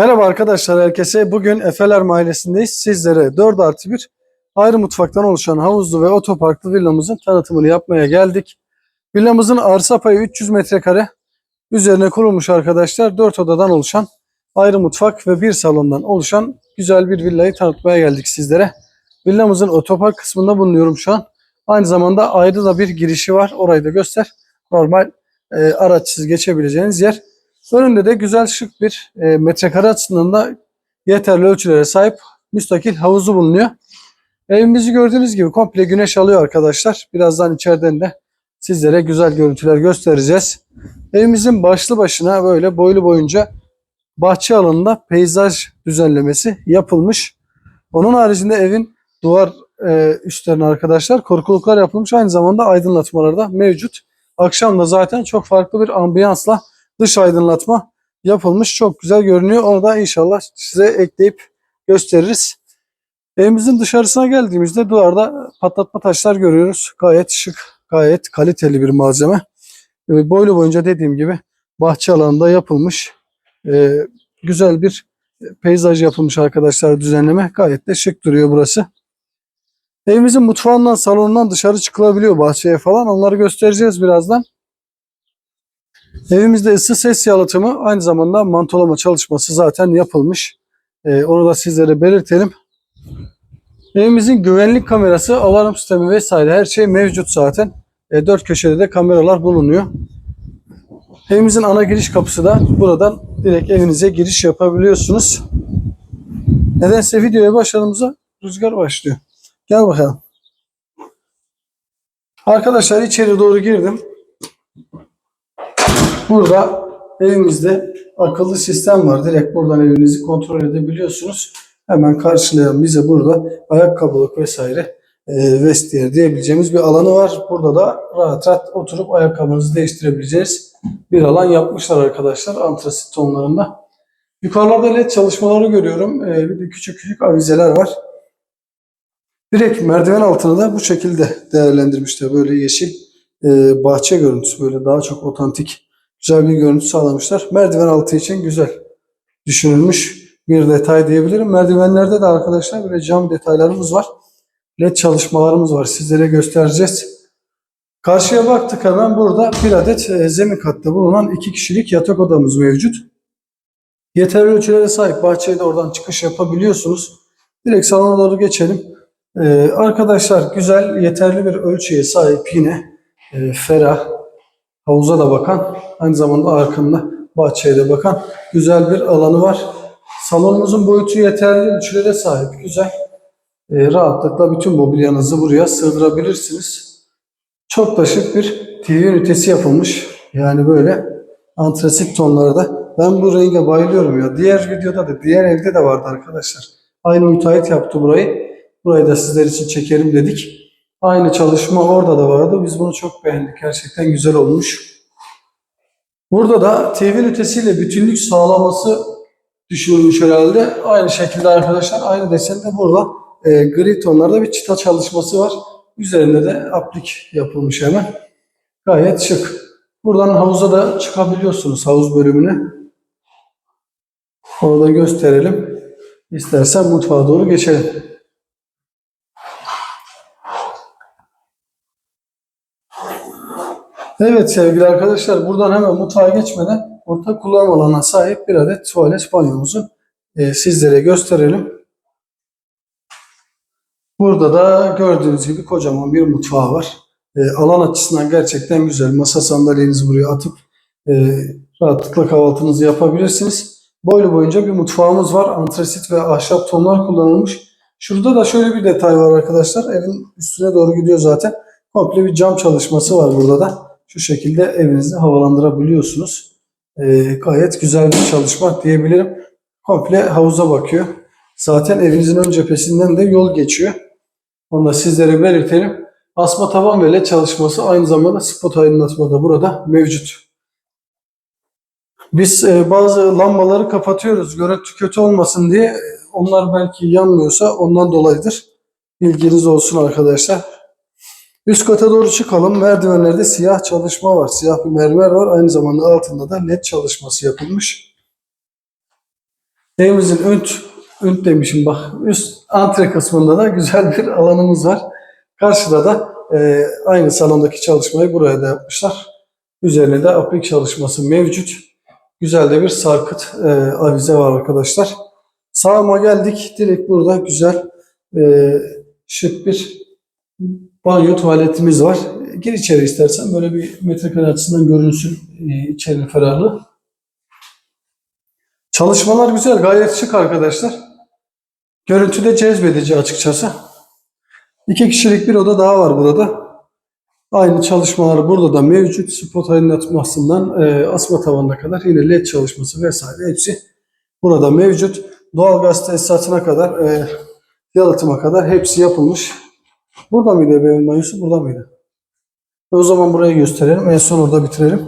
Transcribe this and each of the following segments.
Merhaba arkadaşlar herkese. Bugün Efeler Mahallesi'ndeyiz. Sizlere 4 artı 1 ayrı mutfaktan oluşan havuzlu ve otoparklı villamızın tanıtımını yapmaya geldik. Villamızın arsa payı 300 metrekare. Üzerine kurulmuş arkadaşlar 4 odadan oluşan ayrı mutfak ve bir salondan oluşan güzel bir villayı tanıtmaya geldik sizlere. Villamızın otopark kısmında bulunuyorum şu an. Aynı zamanda ayrı da bir girişi var. Orayı da göster. Normal e, araçsız geçebileceğiniz yer. Önünde de güzel şık bir e, metrekare açısından da yeterli ölçülere sahip müstakil havuzu bulunuyor. Evimizi gördüğünüz gibi komple güneş alıyor arkadaşlar. Birazdan içeriden de sizlere güzel görüntüler göstereceğiz. Evimizin başlı başına böyle boylu boyunca bahçe alanında peyzaj düzenlemesi yapılmış. Onun haricinde evin duvar e, üstlerine arkadaşlar korkuluklar yapılmış. Aynı zamanda aydınlatmalar da mevcut. Akşam da zaten çok farklı bir ambiyansla dış aydınlatma yapılmış. Çok güzel görünüyor. Onu da inşallah size ekleyip gösteririz. Evimizin dışarısına geldiğimizde duvarda patlatma taşlar görüyoruz. Gayet şık, gayet kaliteli bir malzeme. Ee, Boylu boyunca dediğim gibi bahçe alanında yapılmış. Ee, güzel bir peyzaj yapılmış arkadaşlar düzenleme. Gayet de şık duruyor burası. Evimizin mutfağından, salonundan dışarı çıkılabiliyor bahçeye falan. Onları göstereceğiz birazdan. Evimizde ısı ses yalıtımı aynı zamanda mantolama çalışması zaten yapılmış. Ee, onu da sizlere belirtelim. Evimizin güvenlik kamerası, alarm sistemi vesaire her şey mevcut zaten. E, dört köşede de kameralar bulunuyor. Evimizin ana giriş kapısı da buradan direkt evinize giriş yapabiliyorsunuz. Nedense videoya başladığımızda rüzgar başlıyor. Gel bakalım. Arkadaşlar içeri doğru girdim. Burada evimizde akıllı sistem var. Direkt buradan evinizi kontrol edebiliyorsunuz. Hemen karşılayan bize burada ayakkabılık vesaire e, vestiyer diyebileceğimiz bir alanı var. Burada da rahat rahat oturup ayakkabınızı değiştirebileceğiniz bir alan yapmışlar arkadaşlar antrasit tonlarında. Yukarılarda led çalışmaları görüyorum. E, bir de küçük küçük avizeler var. Direkt merdiven altını da bu şekilde değerlendirmişler. Böyle yeşil e, bahçe görüntüsü böyle daha çok otantik güzel bir görüntü sağlamışlar. Merdiven altı için güzel düşünülmüş bir detay diyebilirim. Merdivenlerde de arkadaşlar böyle cam detaylarımız var. LED çalışmalarımız var. Sizlere göstereceğiz. Karşıya baktık hemen burada bir adet e, zemin katta bulunan iki kişilik yatak odamız mevcut. Yeterli ölçülere sahip bahçeye de oradan çıkış yapabiliyorsunuz. Direkt salona doğru geçelim. Ee, arkadaşlar güzel yeterli bir ölçüye sahip yine e, ferah havuza da bakan aynı zamanda arkamda bahçeye de bakan güzel bir alanı var. Salonumuzun boyutu yeterli ölçülere sahip güzel. Ee, rahatlıkla bütün mobilyanızı buraya sığdırabilirsiniz. Çok da şık bir TV ünitesi yapılmış. Yani böyle antrasit tonlarda. Ben bu renge bayılıyorum ya. Diğer videoda da diğer evde de vardı arkadaşlar. Aynı müteahhit yaptı burayı. Burayı da sizler için çekelim dedik. Aynı çalışma orada da vardı. Biz bunu çok beğendik. Gerçekten güzel olmuş. Burada da TV ünitesiyle bütünlük sağlaması düşünülmüş herhalde. Aynı şekilde arkadaşlar aynı desende burada e, gri tonlarda bir çıta çalışması var. Üzerinde de aplik yapılmış hemen. Gayet şık. Buradan havuza da çıkabiliyorsunuz havuz bölümüne. Orada gösterelim. İstersen mutfağa doğru geçelim. Evet sevgili arkadaşlar buradan hemen mutfağa geçmeden ortak kullanım alanına sahip bir adet tuvalet banyomuzu e, sizlere gösterelim. Burada da gördüğünüz gibi kocaman bir mutfağı var. E, alan açısından gerçekten güzel. Masa sandalyenizi buraya atıp e, rahatlıkla kahvaltınızı yapabilirsiniz. Boylu boyunca bir mutfağımız var. Antresit ve ahşap tonlar kullanılmış. Şurada da şöyle bir detay var arkadaşlar. Evin üstüne doğru gidiyor zaten. Komple bir cam çalışması var burada da. Şu şekilde evinizi havalandırabiliyorsunuz. E, gayet güzel bir çalışma diyebilirim. Komple havuza bakıyor. Zaten evinizin ön cephesinden de yol geçiyor. Onu da sizlere belirtelim. Asma tavan ve çalışması aynı zamanda spot aydınlatma da burada mevcut. Biz e, bazı lambaları kapatıyoruz görüntü kötü olmasın diye. Onlar belki yanmıyorsa ondan dolayıdır. Bilginiz olsun arkadaşlar. Üst kata doğru çıkalım. Merdivenlerde siyah çalışma var. Siyah bir mermer var. Aynı zamanda altında da led çalışması yapılmış. Evimizin ön, ön demişim bak üst antre kısmında da güzel bir alanımız var. Karşıda da e, aynı salondaki çalışmayı buraya da yapmışlar. Üzerine de aplik çalışması mevcut. Güzel de bir sarkıt e, avize var arkadaşlar. Sağıma geldik. Direkt burada güzel e, şık bir banyo tuvaletimiz var. Gir içeri istersen böyle bir metrekare açısından görünsün e, içerinin ferahlığı. Çalışmalar güzel, gayet şık arkadaşlar. Görüntü de cezbedici açıkçası. İki kişilik bir oda daha var burada. Aynı çalışmalar burada da mevcut. Spot aydınlatmasından e, asma tavanına kadar yine led çalışması vesaire hepsi burada mevcut. Doğalgaz tesisatına kadar, e, yalıtıma kadar hepsi yapılmış. Burada mıydı ebeveyn banyosu? Burada mıydı? O zaman burayı gösterelim. En son orada bitirelim.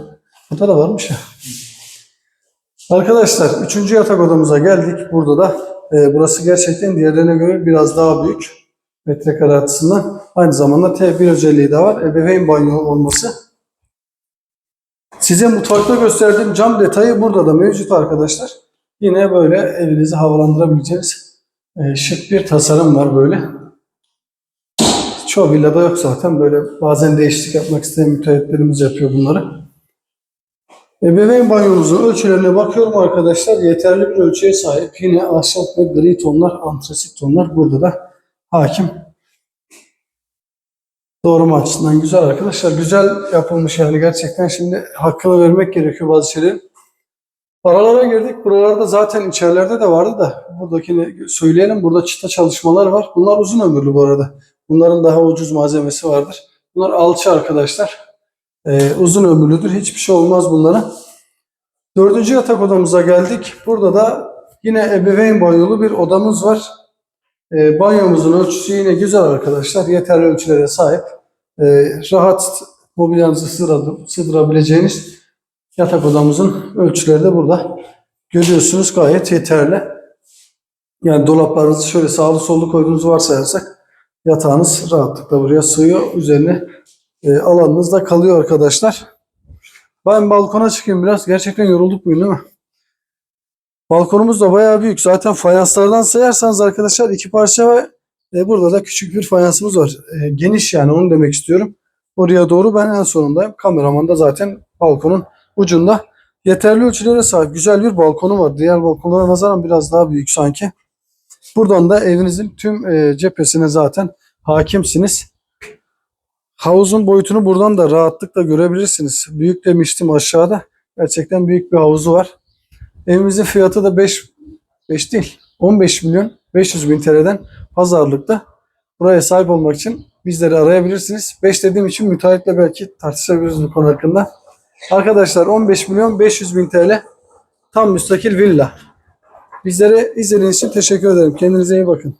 Burada da varmış ya. Arkadaşlar üçüncü yatak odamıza geldik. Burada da e, burası gerçekten diğerlerine göre biraz daha büyük metrekare açısından. Aynı zamanda T1 özelliği de var. Ebeveyn banyo olması. Size mutfakta gösterdiğim cam detayı burada da mevcut arkadaşlar. Yine böyle evinizi havalandırabileceğiniz e, şık bir tasarım var böyle. Çoğu villada yok zaten. Böyle bazen değişiklik yapmak isteyen müteahhitlerimiz yapıyor bunları. Ebeveyn banyomuzun ölçülerine bakıyorum arkadaşlar. Yeterli bir ölçüye sahip. Yine ahşap ve gri tonlar, antrasit tonlar burada da hakim. Doğrama açısından güzel arkadaşlar. Güzel yapılmış yani gerçekten. Şimdi hakkını vermek gerekiyor bazı şeylerin. Aralara girdik. Buralarda zaten içerilerde de vardı da buradakini söyleyelim. Burada çıta çalışmalar var. Bunlar uzun ömürlü bu arada. Bunların daha ucuz malzemesi vardır. Bunlar alçı arkadaşlar. Ee, uzun ömürlüdür. Hiçbir şey olmaz bunlara. Dördüncü yatak odamıza geldik. Burada da yine ebeveyn banyolu bir odamız var. Ee, banyomuzun ölçüsü yine güzel arkadaşlar. Yeterli ölçülere sahip. Ee, rahat mobilyanızı sığdırab- sığdırabileceğiniz yatak odamızın ölçüleri de burada. Görüyorsunuz gayet yeterli. Yani dolaplarınızı şöyle sağlı sollu koyduğunuzu varsayarsak yatağınız rahatlıkla buraya sığıyor. Üzerine e, alanınız da kalıyor arkadaşlar. Ben balkona çıkayım biraz. Gerçekten yorulduk bugün değil mi? Balkonumuz da bayağı büyük. Zaten fayanslardan sayarsanız arkadaşlar iki parça ve e, burada da küçük bir fayansımız var. E, geniş yani onu demek istiyorum. Oraya doğru ben en sonundayım. Kameraman da zaten balkonun ucunda. Yeterli ölçülere sahip güzel bir balkonu var. Diğer balkonlara nazaran biraz daha büyük sanki. Buradan da evinizin tüm e, cephesine zaten hakimsiniz. Havuzun boyutunu buradan da rahatlıkla görebilirsiniz. Büyük demiştim aşağıda. Gerçekten büyük bir havuzu var. Evimizin fiyatı da 5 5 değil 15 milyon 500 bin TL'den pazarlıkta. Buraya sahip olmak için bizleri arayabilirsiniz. 5 dediğim için müteahhitle belki tartışabiliriz bu konu hakkında. Arkadaşlar 15 milyon 500 bin TL tam müstakil villa. Bizlere izlediğiniz için teşekkür ederim. Kendinize iyi bakın.